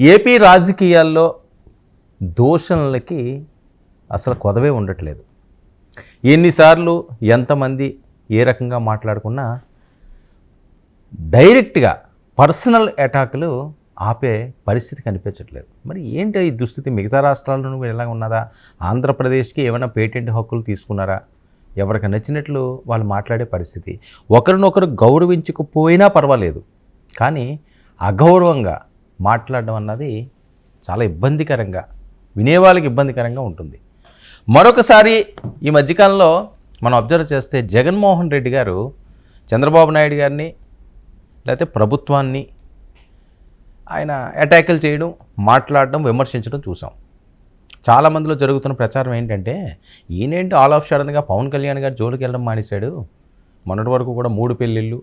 AP రాజకీయాల్లో దూషణలకి అసలు కొదవే ఉండట్లేదు. ఎన్నిసార్లు ఎంతమంది ఏ రకంగా మాట్లాడుకున్నా డైరెక్ట్గా పర్సనల్ అటాకులు ఆపే పరిస్థితి కనిపించట్లేదు. మరి ఏంటి ఈ దుస్థితి? మిగతా రాష్ట్రాల్లో ఎలా ఉన్నదా? ఆంధ్రప్రదేశ్కి ఏమైనా పేటెంట్ హక్కులు తీసుకున్నారా? ఎవరికి నచ్చినట్లు వాళ్ళు మాట్లాడే పరిస్థితి. ఒకరినొకరు గౌరవించకపోయినా పర్వాలేదు. కానీ అగౌరవంగా మాట్లాడడం అన్నది చాలా ఇబ్బందికరంగా వినేవాళ్ళకి ఇబ్బందికరంగా ఉంటుంది. మరొకసారి ఈ మధ్యకాలంలో మనం అబ్జర్వ్ చేస్తే జగన్మోహన్ రెడ్డి గారు చంద్రబాబు నాయుడు గారిని లేకపోతే ప్రభుత్వాన్ని ఆయన అటాకులు చేయడం మాట్లాడడం విమర్శించడం చూసాం. చాలామందిలో జరుగుతున్న ప్రచారం ఏంటంటే ఈయనేంటి ఆల్ ఆఫ్ సడన్గా పవన్ కళ్యాణ్ గారు జోలికి వెళ్ళడం మానేశాడు? మొన్నటి వరకు కూడా మూడు పెళ్ళిళ్ళు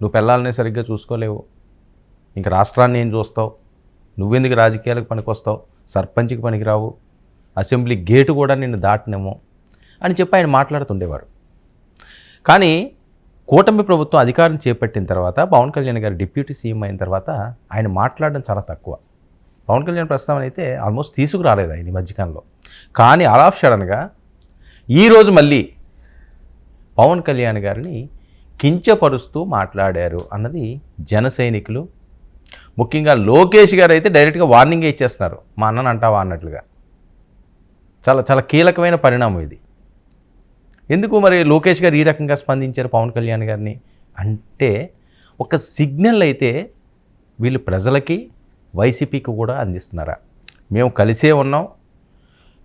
నువ్వు పెళ్ళాలనే సరిగ్గా చూసుకోలేవు. ఇంక రాష్ట్రాన్ని ఏం చూస్తావు? నువ్వెందుకు రాజకీయాలకు పనికొస్తావు? సర్పంచ్కి పనికిరావు? అసెంబ్లీ గేటు కూడా నిన్ను దాటనేమో అని చెప్పి ఆయన మాట్లాడుతుండేవాడు. కానీ కూటమి ప్రభుత్వం అధికారం చేపట్టిన తర్వాత పవన్ కళ్యాణ్ గారు డిప్యూటీ సీఎం అయిన తర్వాత ఆయన మాట్లాడడం చాలా తక్కువ. పవన్ కళ్యాణ్ ప్రస్తావన అయితే ఆల్మోస్ట్ తీసుకురాలేదు ఆయన ఈ మధ్యకాలంలో. కానీ అలాఫ్ సడన్గా ఈరోజు మళ్ళీ పవన్ కళ్యాణ్ గారిని కించపరుస్తూ మాట్లాడారు అన్నది జన సైనికులు ముఖ్యంగా లోకేష్ గారు అయితే డైరెక్ట్గా వార్నింగ్ ఇచ్చేస్తున్నారు. మా అన్నను అంటావా అన్నట్లుగా. చాలా చాలా కీలకమైన పరిణామం ఇది. ఎందుకు మరి లోకేష్ గారు ఈ రకంగా స్పందించారు పవన్ కళ్యాణ్ గారిని? అంటే ఒక సిగ్నల్ అయితే వీళ్ళు ప్రజలకి వైసీపీకి కూడా అందిస్తున్నారా? మేము కలిసే ఉన్నాం.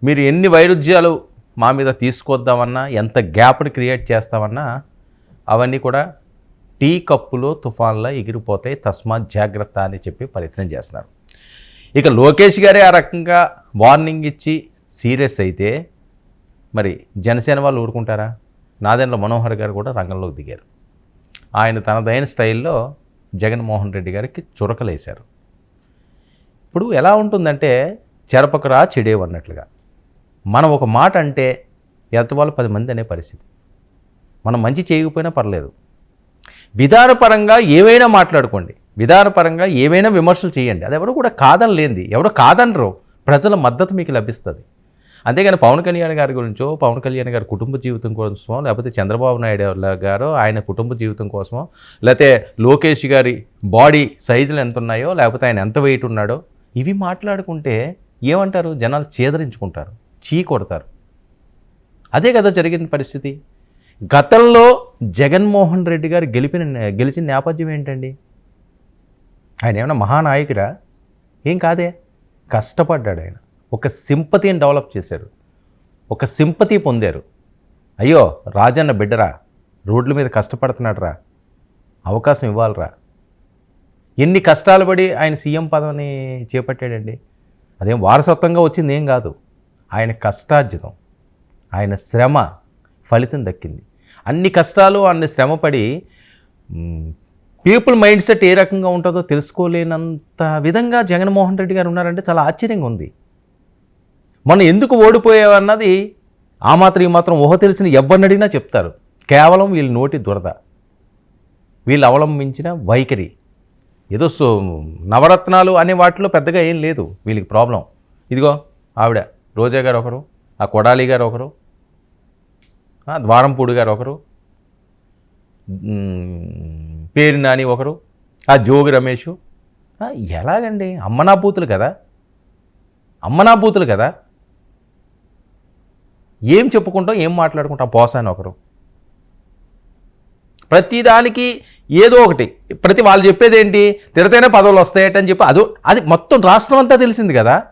మీరు ఎన్ని వైరుధ్యాలు మా మీద తీసుకొద్దామన్నా ఎంత గ్యాప్ని క్రియేట్ చేస్తామన్నా అవన్నీ కూడా టీ కప్పులో తుఫాన్లా ఎగిరిపోతాయి తస్మాత్ జాగ్రత్త అని చెప్పి ప్రయత్నం చేస్తున్నారు. ఇక లోకేష్ గారే ఆ రకంగా వార్నింగ్ ఇచ్చి సీరియస్ అయితే మరి జనసేన వాళ్ళు ఊరుకుంటారా? నాదెండ్ల మనోహర్ గారు కూడా రంగంలోకి దిగారు. ఆయన తనదైన స్టైల్లో జగన్మోహన్ రెడ్డి గారికి చురకలేశారు. ఇప్పుడు ఎలా ఉంటుందంటే చెరపకరా చెడేవు అన్నట్లుగా. మనం ఒక మాట అంటే ఎత్తవాళ్ళు పది మంది అనే పరిస్థితి. మనం మంచి చేయకపోయినా పర్లేదు. విధానపరంగా ఏవైనా మాట్లాడుకోండి. విధానపరంగా ఏవైనా విమర్శలు చేయండి. అది ఎవరు కూడా కాదని లేనిది. ఎవరు కాదనరు. ప్రజల మద్దతు మీకు లభిస్తుంది. అంతేగాని పవన్ కళ్యాణ్ గారి గురించో పవన్ కళ్యాణ్ గారి కుటుంబ జీవితం కోసమో లేకపోతే చంద్రబాబు నాయుడు గారు ఆయన కుటుంబ జీవితం కోసమో లేకపోతే లోకేష్ గారి బాడీ సైజులు ఎంత ఉన్నాయో లేకపోతే ఆయన ఎంత వెయిట్ ఉన్నాడో ఇవి మాట్లాడుకుంటే ఏమంటారు? జనాలు చేదరించుకుంటారు. చీ కొడతారు. అదే కదా జరిగిన పరిస్థితి. గతంలో జగన్మోహన్ రెడ్డి గారు గెలిపిన గెలిచిన నేపథ్యం ఏంటండి? ఆయన ఏమైనా మహానాయకుడా? ఏం కాదే. కష్టపడ్డాడు ఆయన. ఒక సింపతిని డెవలప్ చేశారు. ఒక సింపతి పొందారు. అయ్యో రాజన్న బిడ్డరా రోడ్ల మీద కష్టపడుతున్నాడురా. అవకాశం ఇవ్వాలిరా. ఎన్ని కష్టాలు పడి ఆయన సీఎం పదవిని చేపట్టాడండి. అదేం వారసత్వంగా వచ్చింది ఏం కాదు. ఆయన కష్టార్జితం. ఆయన శ్రమ ఫలితం దక్కింది. అన్ని కష్టాలు అన్ని శ్రమపడి పీపుల్ మైండ్ సెట్ ఏ రకంగా ఉంటుందో తెలుసుకోలేనంత విధంగా జగన్మోహన్ రెడ్డి గారు ఉన్నారంటే చాలా ఆశ్చర్యంగా ఉంది. మనం ఎందుకు ఓడిపోయావన్నది ఆ మాత్రం ఈ మాత్రం ఊహ తెలిసిన ఎవరిని అడిగినా చెప్తారు. కేవలం వీళ్ళ నోటి దురద. వీళ్ళు అవలంబించిన వైఖరి. ఏదో సో నవరత్నాలు అనే వాటిలో పెద్దగా ఏం లేదు వీళ్ళకి ప్రాబ్లం. ఇదిగో ఆవిడ రోజా గారు ఒకరు ఆ కొడాలి గారు ఒకరు ద్వారంపూడి గారు ఒకరు పేరు నాని ఒకరు ఆ జోగి రమేష్. ఆ, ఎలాగండి? అమ్మనాభూతులు కదా? అమ్మనాభూతులు కదా? ఏం చెప్పుకుంటాం ఏం మాట్లాడుకుంటాం? పోసాని ఒకరు. ప్రతిదానికి ఏదో ఒకటి. ప్రతి వాళ్ళు చెప్పేది ఏంటి? తిడితేనే పదవులు వస్తాయటని చెప్పి అదో అది మొత్తం రాష్ట్రం అంతా తెలిసింది కదా?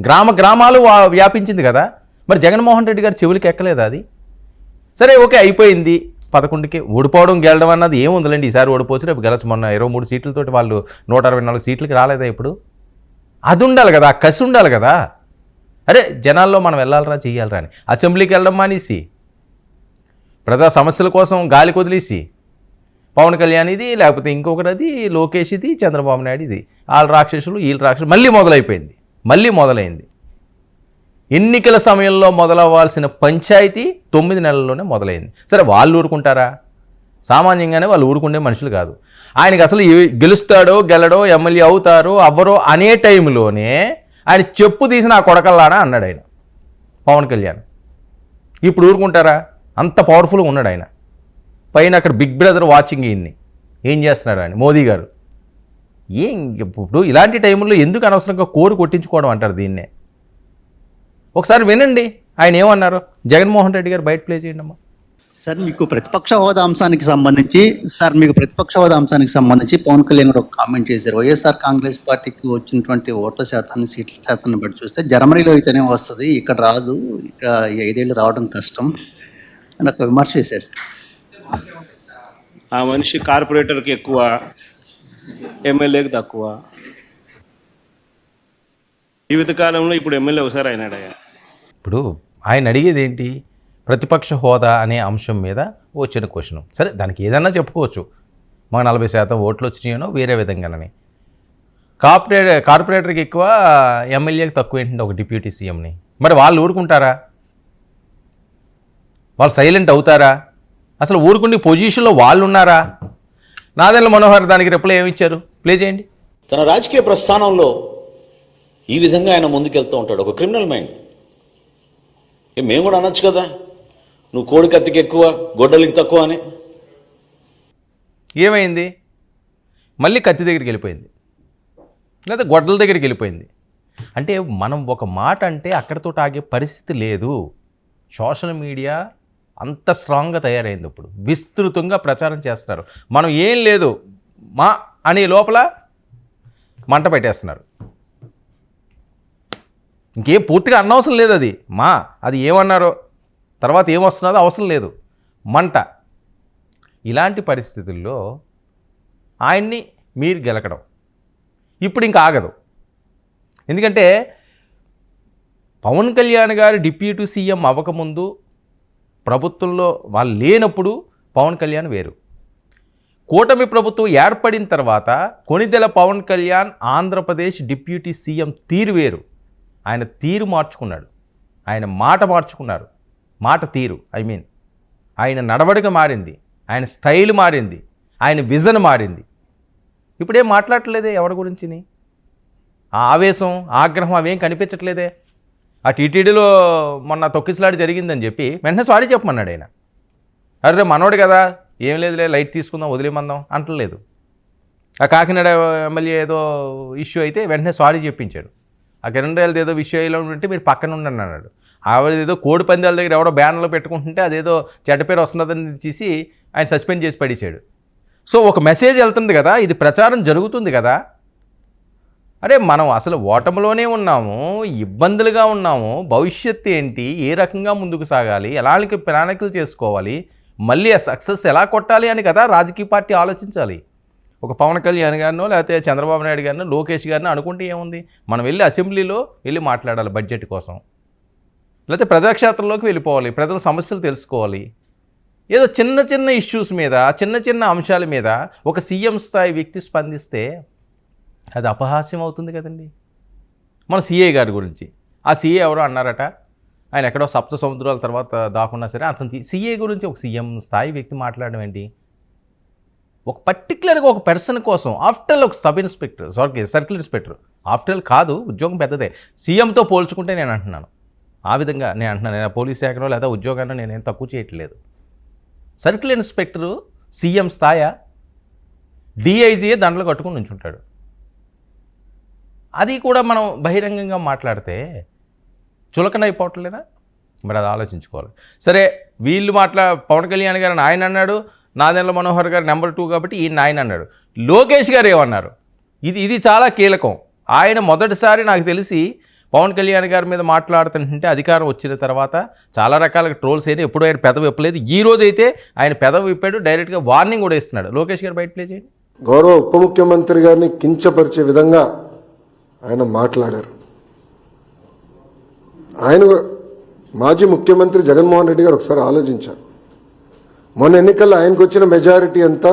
గ్రామ గ్రామాలు వ్యాపించింది కదా? మరి జగన్మోహన్ రెడ్డి గారు చెవులకి ఎక్కలేదా అది? సరే ఓకే అయిపోయింది. పదకొండుకి ఓడిపోవడం గెలడం అన్నది ఏముందిలేండి ఈసారి ఓడిపోవచ్చు రేపు గెలచ్చు మొన్న ఇరవై మూడు సీట్లతోటి వాళ్ళు నూట అరవై నాలుగు సీట్లకి రాలేదా ఇప్పుడు? అది ఉండాలి కదా ఆ కసి ఉండాలి కదా. అరే జనాల్లో మనం వెళ్ళాలరా చెయ్యాలరా అని. అసెంబ్లీకి వెళ్ళడం మానేసి ప్రజా సమస్యల కోసం గాలి కొదిలేసి పవన్ కళ్యాణ్ ఇది లేకపోతే ఇంకొకటి అది లోకేష్ ఇది చంద్రబాబు నాయుడు ఇది. వాళ్ళ రాక్షసులు వీళ్ళ రాక్షసులు మళ్ళీ మొదలైపోయింది. మళ్ళీ మొదలైంది. ఎన్నికల సమయంలో మొదలవ్వాల్సిన పంచాయతీ తొమ్మిది నెలల్లోనే మొదలైంది. సరే వాళ్ళు ఊరుకుంటారా? సామాన్యంగానే వాళ్ళు ఊరుకుండే మనుషులు కాదు. ఆయనకి అసలు గెలుస్తాడో గెలడో ఎమ్మెల్యే అవుతారో అవ్వరో అనే టైంలోనే ఆయన చెప్పు తీసిన ఆ కొడకల్లాడా అన్నాడు ఆయన. పవన్ కళ్యాణ్. ఇప్పుడు ఊరుకుంటారా? అంత పవర్ఫుల్గా ఉన్నాడు ఆయన. పైన అక్కడ బిగ్ బ్రదర్ వాచింగ్ ఈయన్ని. ఏం చేస్తున్నాడు ఆయన? మోదీ గారు. ఏం ఇప్పుడు ఇలాంటి టైంలో ఎందుకు అనవసరంగా కోరు కొట్టించుకోవడం అంటారు దీన్నే? ఒకసారి వినండి. ఆయన ఏమన్నారు? జగన్మోహన్ రెడ్డి గారు బయట ప్లే చేయండి అమ్మా సార్ మీకు ప్రతిపక్ష హోదా అంశానికి సంబంధించి సార్ మీకు ప్రతిపక్ష హోదా అంశానికి సంబంధించి పవన్ కళ్యాణ్ గారు ఒక కామెంట్ చేశారు. వైఎస్ఆర్ కాంగ్రెస్ పార్టీకి వచ్చినటువంటి ఓట్ల శాతాన్ని సీట్ల శాతాన్ని బట్టి చూస్తే జర్మనీలో అయితేనే వస్తుంది ఇక్కడ రాదు ఇక్కడ ఈ ఐదేళ్ళు రావడం కష్టం అని ఒక విమర్శ చేశారు సార్. ఆ మనిషి కార్పొరేటర్కి ఎక్కువ ఎమ్మెల్యేకి తక్కువ జీవితకాలంలో ఇప్పుడు ఎమ్మెల్యే ఒకసారి ఆయన ఇప్పుడు ఆయన అడిగేది ఏంటి? ప్రతిపక్ష హోదా అనే అంశం మీద వచ్చిన క్వశ్చన్ సరే దానికి ఏదన్నా చెప్పుకోవచ్చు. మాకు నలభై శాతం ఓట్లు వచ్చినాయనో వేరే విధంగానని. కార్పొరేట్ కార్పొరేటర్కి ఎక్కువ ఎమ్మెల్యేకి తక్కువ ఏంటంటే ఒక డిప్యూటీ సీఎంని. మరి వాళ్ళు ఊరుకుంటారా? వాళ్ళు సైలెంట్ అవుతారా? అసలు ఊరుకుండి పొజిషన్లో వాళ్ళు ఉన్నారా? నాదెల్ల మనోహర్ దానికి రిప్లై ఏమి ఇచ్చారు? ప్లే చేయండి. తన రాజకీయ ప్రస్థానంలో ఈ విధంగా ఆయన ముందుకెళ్తూ ఉంటాడు. ఒక క్రిమినల్ మైండ్ మేము కూడా అనొచ్చు కదా? నువ్వు కోడి కత్తికి ఎక్కువ గొడ్డలికి తక్కువ అని. ఏమైంది? మళ్ళీ కత్తి దగ్గరికి వెళ్ళిపోయింది. లేదా గొడ్డల దగ్గరికి వెళ్ళిపోయింది. అంటే మనం ఒక మాట అంటే అక్కడితో ఆగే పరిస్థితి లేదు. సోషల్ మీడియా అంత స్ట్రాంగ్గా తయారైంది ఇప్పుడు. విస్తృతంగా ప్రచారం చేస్తున్నారు. మనం ఏం లేదు. మా అనే లోపల మంట పెట్టేస్తున్నారు. ఇంకేం పూర్తిగా అనవసరం లేదు అది. మా అది ఏమన్నారో తర్వాత ఏమొస్తున్నదో అవసరం లేదు. మంట. ఇలాంటి పరిస్థితుల్లో ఆయన్ని మీరు గెలకడం. ఇప్పుడు ఇంకా ఆగదు. ఎందుకంటే పవన్ కళ్యాణ్ గారు డిప్యూటీ సీఎం అవ్వకముందు ప్రభుత్వంలో వాళ్ళు లేనప్పుడు పవన్ కళ్యాణ్ వేరు. కూటమి ప్రభుత్వం ఏర్పడిన తర్వాత కొనిదెల పవన్ కళ్యాణ్ ఆంధ్రప్రదేశ్ డిప్యూటీ సీఎం తీరు వేరు. ఆయన తీరు మార్చుకున్నాడు. ఆయన మాట మార్చుకున్నారు. మాట తీరు ఐ మీన్ ఆయన నడవడిక మారింది. ఆయన స్టైల్ మారింది. ఆయన విజన్ మారింది. ఇప్పుడేం మాట్లాడట్లేదే ఎవరి గురించిని? ఆ ఆవేశం ఆగ్రహం అవేం కనిపించట్లేదే? ఆ టీటీడీలో మొన్న తొక్కిసలాడి జరిగిందని చెప్పి వెంటనే సారీ చెప్పమన్నాడు ఆయన. అరే మనోడు కదా ఏం లేదులే లైట్ తీసుకుందాం వదిలేమందాం అంటలేదు. ఆ కాకినాడ ఎమ్మెల్యే ఏదో ఇష్యూ అయితే వెంటనే సారీ చెప్పించాడు. కిరణ్ రేల్ది ఏదో విషయంలో ఉంటే మీరు పక్కన ఉండండి అన్నాడు. ఆవిడ ఏదో కోడి పందాల దగ్గర ఎవడో బ్యానర్లో పెట్టుకుంటుంటే అదేదో చెడ్డ పేరు వస్తున్నదని తీసి ఆయన సస్పెండ్ చేసి పడేశాడు. సో ఒక మెసేజ్ వెళ్తుంది కదా ఇది ప్రచారం జరుగుతుంది కదా. అరే మనం అసలు ఓటమిలోనే ఉన్నాము ఇబ్బందులుగా ఉన్నాము భవిష్యత్తు ఏంటి ఏ రకంగా ముందుకు సాగాలి ఎలాంటి ప్రణాళికలు చేసుకోవాలి మళ్ళీ ఆ సక్సెస్ ఎలా కొట్టాలి అని కదా రాజకీయ పార్టీ ఆలోచించాలి. ఒక పవన్ కళ్యాణ్ గారినో లేకపోతే చంద్రబాబు నాయుడు గారినో లోకేష్ గారినో అనుకుంటే ఏముంది? మనం వెళ్ళి అసెంబ్లీలో వెళ్ళి మాట్లాడాలి బడ్జెట్ కోసం. లేకపోతే ప్రజాక్షేత్రంలోకి వెళ్ళిపోవాలి ప్రజల సమస్యలు తెలుసుకోవాలి. ఏదో చిన్న చిన్న ఇష్యూస్ మీద చిన్న చిన్న అంశాల మీద ఒక సీఎం స్థాయి వ్యక్తి స్పందిస్తే అది అపహాస్యం అవుతుంది కదండి. మన సీఏ గారి గురించి. ఆ సీఏ ఎవరో అన్నారట. ఆయన ఎక్కడో సప్త సముద్రాల తర్వాత దాకున్నా సరే అతను సీఏ గురించి ఒక సీఎం స్థాయి వ్యక్తి మాట్లాడడం ఏంటి? ఒక పర్టికులర్గా ఒక పర్సన్ కోసం ఆఫ్టర్ ఒక sub inspector sorry circle inspector after కాదు ఉద్యోగం పెద్దదే. సీఎంతో పోల్చుకుంటే నేను అంటున్నాను. ఆ విధంగా నేను అంటున్నాను. నేను పోలీస్ శాఖలో లేదా ఉద్యోగాన్ని ఏం తక్కువ చేయట్లేదు. సర్కిల్ ఇన్స్పెక్టరు సీఎం స్థాయా డిఐజీఏ దండలు కట్టుకుని ఉంచుంటాడు అది కూడా మనం బహిరంగంగా మాట్లాడితే చులకన అయిపోవట్లేదా? మరి అది ఆలోచించుకోవాలి. సరే వీళ్ళు మాట్లా పవన్ కళ్యాణ్ గారు ఆయన అన్నాడు నాదెండ్ల మనోహర్ గారు నెంబర్ టూ కాబట్టి ఈయన ఆయన అన్నాడు. లోకేష్ గారు ఏమన్నారు? ఇది ఇది చాలా కీలకం. ఆయన మొదటిసారి నాకు తెలిసి పవన్ కళ్యాణ్ గారి మీద మాట్లాడుతుంటే అధికారం వచ్చిన తర్వాత చాలా రకాల ట్రోల్స్ అయినా ఎప్పుడు ఆయన పెదవి విప్పలేదు. ఈ రోజు అయితే ఆయన పెదవి విప్పాడు. డైరెక్ట్గా వార్నింగ్ కూడా ఇస్తున్నాడు. లోకేష్ గారు బయట ప్లే చేయండి గౌరవ ఉప ముఖ్యమంత్రి గారిని కించపరిచే విధంగా ఆయన మాట్లాడారు. ఆయన మాజీ ముఖ్యమంత్రి జగన్మోహన్ రెడ్డి గారు ఒకసారి ఆలోచించారు. మొన్న ఎన్నికల్లో ఆయనకు వచ్చిన మెజారిటీ ఎంత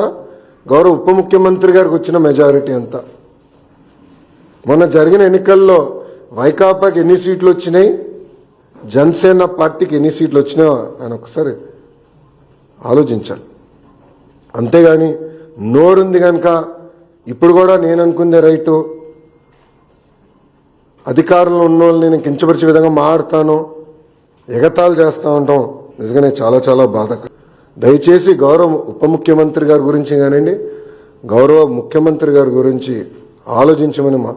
గౌరవ ఉప ముఖ్యమంత్రి గారికి వచ్చిన మెజారిటీ ఎంత మొన్న జరిగిన ఎన్నికల్లో వైకాపాకి ఎన్ని సీట్లు వచ్చినాయి జనసేన పార్టీకి ఎన్ని సీట్లు వచ్చినాయో ఆయన ఒకసారి ఆలోచించాలి. అంతేగాని నోరుంది కనుక ఇప్పుడు కూడా నేను అనుకుందే రైటు. అధికారంలో ఉన్న వాళ్ళని నేను కించపరిచే విధంగా మాడతాను ఎగతాళి చేస్తూ ఉంటాం. నిజంగానే చాలా చాలా బాధ దయచేసి గౌరవ ఉప ముఖ్యమంత్రి గారి గురించి కానివ్వండి గౌరవ ముఖ్యమంత్రి గారి గురించి ఆలోచించమని మా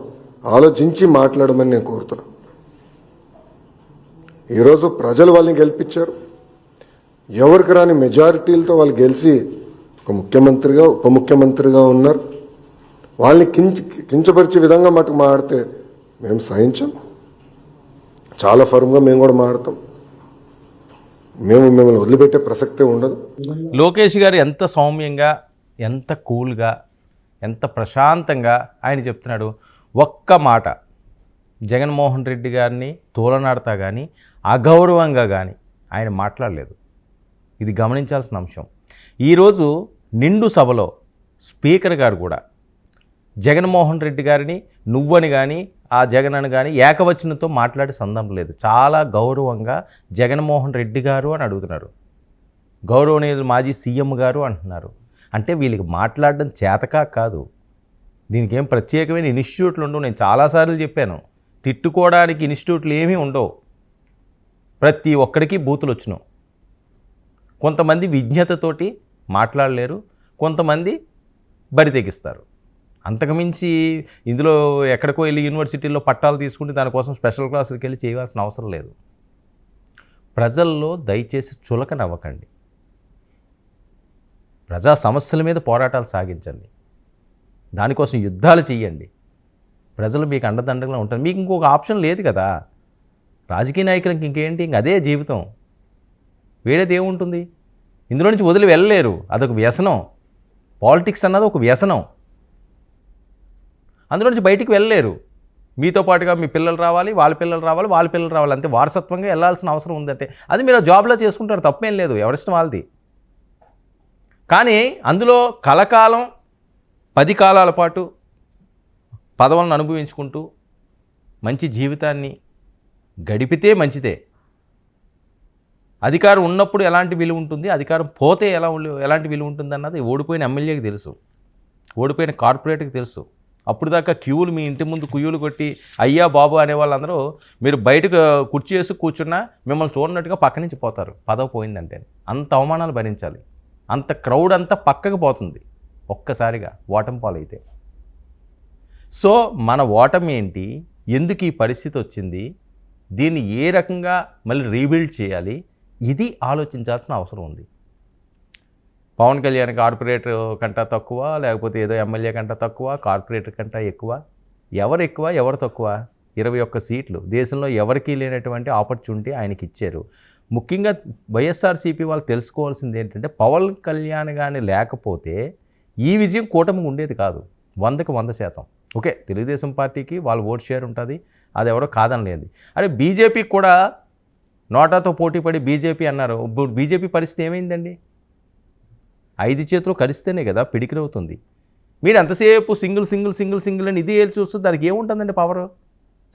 ఆలోచించి మాట్లాడమని నేను కోరుతున్నాను. ఈరోజు ప్రజలు వాళ్ళని గెలిపించారు. ఎవరికి రాని మెజారిటీలతో వాళ్ళు గెలిచి ఒక ముఖ్యమంత్రిగా ఉప ముఖ్యమంత్రిగా ఉన్నారు. వాళ్ళని కించి కించపరిచే విధంగా మాకు మాడితే మేము సహించాం. చాలా ఫర్మ్గా మేము కూడా మాడతాం మేము మిమ్మల్ని వదిలిపెట్టే ప్రసక్తే ఉండదు. లోకేష్ గారు ఎంత సౌమ్యంగా ఎంత కూల్గా ఎంత ప్రశాంతంగా ఆయన చెప్తున్నాడు. ఒక్క మాట జగన్మోహన్ రెడ్డి గారిని తోలనాడతా కానీ అగౌరవంగా కానీ ఆయన మాట్లాడలేదు. ఇది గమనించాల్సిన అంశం. ఈరోజు నిండు సభలో స్పీకర్ గారు కూడా జగన్మోహన్ రెడ్డి గారిని నువ్వని కానీ ఆ జగన్ అని కానీ ఏకవచనంతో మాట్లాడే సందర్భం లేదు. చాలా గౌరవంగా జగన్మోహన్ రెడ్డి గారు అని అడుగుతున్నారు. గౌరవనీయులు మాజీ సీఎం గారు అంటున్నారు. అంటే వీళ్ళకి మాట్లాడడం చేతకా కాదు. దీనికి ఏం ప్రత్యేకమైన ఇన్స్టిట్యూట్లు ఉండవు. నేను చాలాసార్లు చెప్పాను. తిట్టుకోవడానికి ఇన్స్టిట్యూట్లు ఏమీ ఉండవు. ప్రతి ఒక్కడికి బూతులు వచ్చినావు కొంతమంది విజ్ఞతతోటి మాట్లాడలేరు. కొంతమంది బరి తెగిస్తారు. అంతకుమించి ఇందులో ఎక్కడికో వెళ్ళి యూనివర్సిటీల్లో పట్టాలు తీసుకుంటే దానికోసం స్పెషల్ క్లాసులకు వెళ్ళి చేయవలసిన అవసరం లేదు. ప్రజల్లో దయచేసి చులకనవ్వకండి ప్రజా సమస్యల మీద పోరాటాలు సాగించండి. దానికోసం యుద్ధాలు చేయండి. ప్రజలు మీకు అండదండగా ఉంటారు. మీకు ఇంకొక ఆప్షన్ లేదు కదా. రాజకీయ నాయకులకి ఇంకేంటి? ఇంక అదే జీవితం. వేరేది ఏముంటుంది ఇందులో నుంచి వదిలి వెళ్ళలేరు. అదొక వ్యసనం. పాలిటిక్స్ అన్నది ఒక వ్యసనం. అందులో నుంచి బయటికి వెళ్ళలేరు. మీతో పాటుగా మీ పిల్లలు రావాలి వాళ్ళ పిల్లలు రావాలి వాళ్ళ పిల్లలు రావాలి. అంతే వారసత్వంగా వెళ్ళాల్సిన అవసరం ఉందంటే. అది మీరు జాబ్లో చేసుకుంటారు తప్పేం లేదు ఎవరిష్టం వాళ్ళది. కానీ అందులో కలకాలం పది కాలాల పాటు పదవులను అనుభవించుకుంటూ మంచి జీవితాన్ని గడిపితే మంచిదే. అధికారం ఉన్నప్పుడు ఎలాంటి విలువ ఉంటుంది అధికారం పోతే ఎలా ఎలాంటి విలువ ఉంటుంది అన్నది ఓడిపోయిన ఎమ్మెల్యేకి తెలుసు ఓడిపోయిన కార్పొరేట్కి తెలుసు. అప్పుడు దాకా క్యూలు మీ ఇంటి ముందు కుయ్యూలు కొట్టి అయ్యా బాబు అనే వాళ్ళందరూ మీరు బయటకు కుర్చీ వేసి కూర్చున్నా మిమ్మల్ని చూడనట్టుగా పక్క నుంచి పోతారు. పదవి పోయిందంటే అంత అవమానాలు భరించాలి. అంత క్రౌడ్ అంతా పక్కకు పోతుంది. ఒక్కసారిగా ఓటమి పాలైతే. సో మన ఓటమి ఏంటి? ఎందుకు ఈ పరిస్థితి వచ్చింది? దీన్ని ఏ రకంగా మళ్ళీ రీబిల్డ్ చేయాలి? ఇది ఆలోచించాల్సిన అవసరం ఉంది. పవన్ కళ్యాణ్ కార్పొరేటర్ కంటే తక్కువ లేకపోతే ఏదో ఎమ్మెల్యే కంటే తక్కువ కార్పొరేటర్ కంటే ఎక్కువ. ఎవరు ఎక్కువ ఎవరు తక్కువ? ఇరవై ఒక్క సీట్లు. దేశంలో ఎవరికీ లేనటువంటి ఆపర్చునిటీ ఆయనకి ఇచ్చారు. ముఖ్యంగా వైఎస్ఆర్సీపీ వాళ్ళు తెలుసుకోవాల్సింది ఏంటంటే పవన్ కళ్యాణ్ కానీ లేకపోతే ఈ విజయం కూటమికి ఉండేది కాదు. వందకు వంద శాతం. ఓకే తెలుగుదేశం పార్టీకి వాళ్ళ ఓట్ షేర్ ఉంటుంది. అది ఎవరో కాదనలేదు. అరే బీజేపీకి కూడా నోటాతో పోటీపడి బీజేపీ అన్నారు. ఇప్పుడు బీజేపీ పరిస్థితి ఏమైందండి? ఐదు చేతులు కలిస్తేనే కదా పిడికిరవుతుంది మీరు ఎంతసేపు సింగిల్ సింగిల్ సింగిల్ సింగిల్ అని ఇది ఏళ్ళు చూస్తే దానికి ఏముంటుందండి పవర్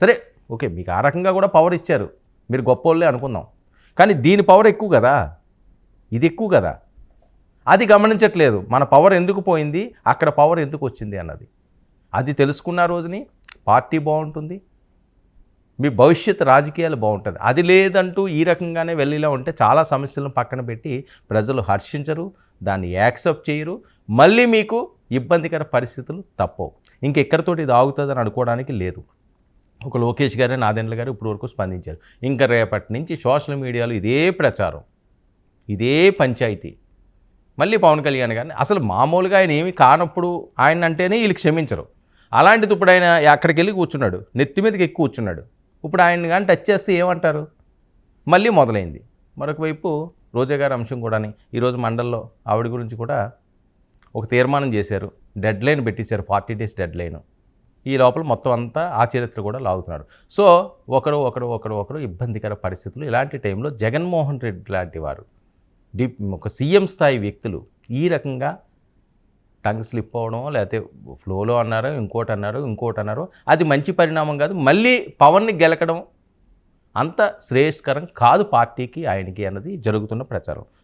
సరే ఓకే మీకు ఆ రకంగా కూడా పవర్ ఇచ్చారు. మీరు గొప్పోళ్ళే అనుకుందాం. కానీ దీని పవర్ ఎక్కువ కదా. ఇది ఎక్కువ కదా. అది గమనించట్లేదు. మన పవర్ ఎందుకు పోయింది? అక్కడ పవర్ ఎందుకు వచ్చింది అన్నది. అది తెలుసుకున్న రోజుని పార్టీ బాగుంటుంది. మీ భవిష్యత్ రాజకీయాలు బాగుంటుంది. అది లేదంటూ ఈ రకంగానే వెళ్ళిలా ఉంటే చాలా సమస్యలను పక్కన పెట్టి ప్రజలు హర్షించరు. దాన్ని యాక్సెప్ట్ చేయరు. మళ్ళీ మీకు ఇబ్బందికర పరిస్థితులు తప్పవు. ఇంకెక్కడితోటి ఇది ఆగుతుందని అనుకోవడానికి లేదు. ఒక లోకేష్ గారే నాదెండ్ల గారు ఇప్పుడు వరకు స్పందించారు. ఇంకా రేపటి నుంచి సోషల్ మీడియాలో ఇదే ప్రచారం. ఇదే పంచాయతీ. మళ్ళీ పవన్ కళ్యాణ్ గారిని అసలు మామూలుగా ఆయన ఏమి కానప్పుడు ఆయన అంటేనే వీళ్ళు క్షమించరు. అలాంటిది ఇప్పుడు ఆయన అక్కడికి వెళ్ళి కూర్చున్నాడు. నెత్తి మీదకి ఎక్కువ కూర్చున్నాడు. ఇప్పుడు ఆయన కానీ టచ్ చేస్తే ఏమంటారు? మళ్ళీ మొదలైంది. మరొక వైపు రోజా గారి అంశం కూడాని ఈరోజు మండల్లో ఆవిడ గురించి కూడా ఒక తీర్మానం చేశారు. డెడ్ లైన్ పెట్టేశారు ఫార్టీ డేస్ డెడ్ లైన్ ఈ లోపల మొత్తం అంతా ఆ చరిత్ర కూడా లాగుతున్నాడు సో ఒకరు ఒకరు ఒకరు ఒకరు ఇబ్బందికర పరిస్థితులు. ఇలాంటి టైంలో జగన్మోహన్ రెడ్డి లాంటి వారు డిప్ ఒక సీఎం స్థాయి వ్యక్తులు ఈ రకంగా టంగ్ స్లిప్ అవ్వడం లేకపోతే ఫ్లోలో అన్నారు ఇంకోటి అన్నారు ఇంకోటి అన్నారో అది మంచి పరిణామం కాదు. మళ్ళీ పవన్ని గెలకడం అంత శ్రేయస్కరం కాదు పార్టీకి ఆయనకి అన్నది జరుగుతున్న ప్రచారం.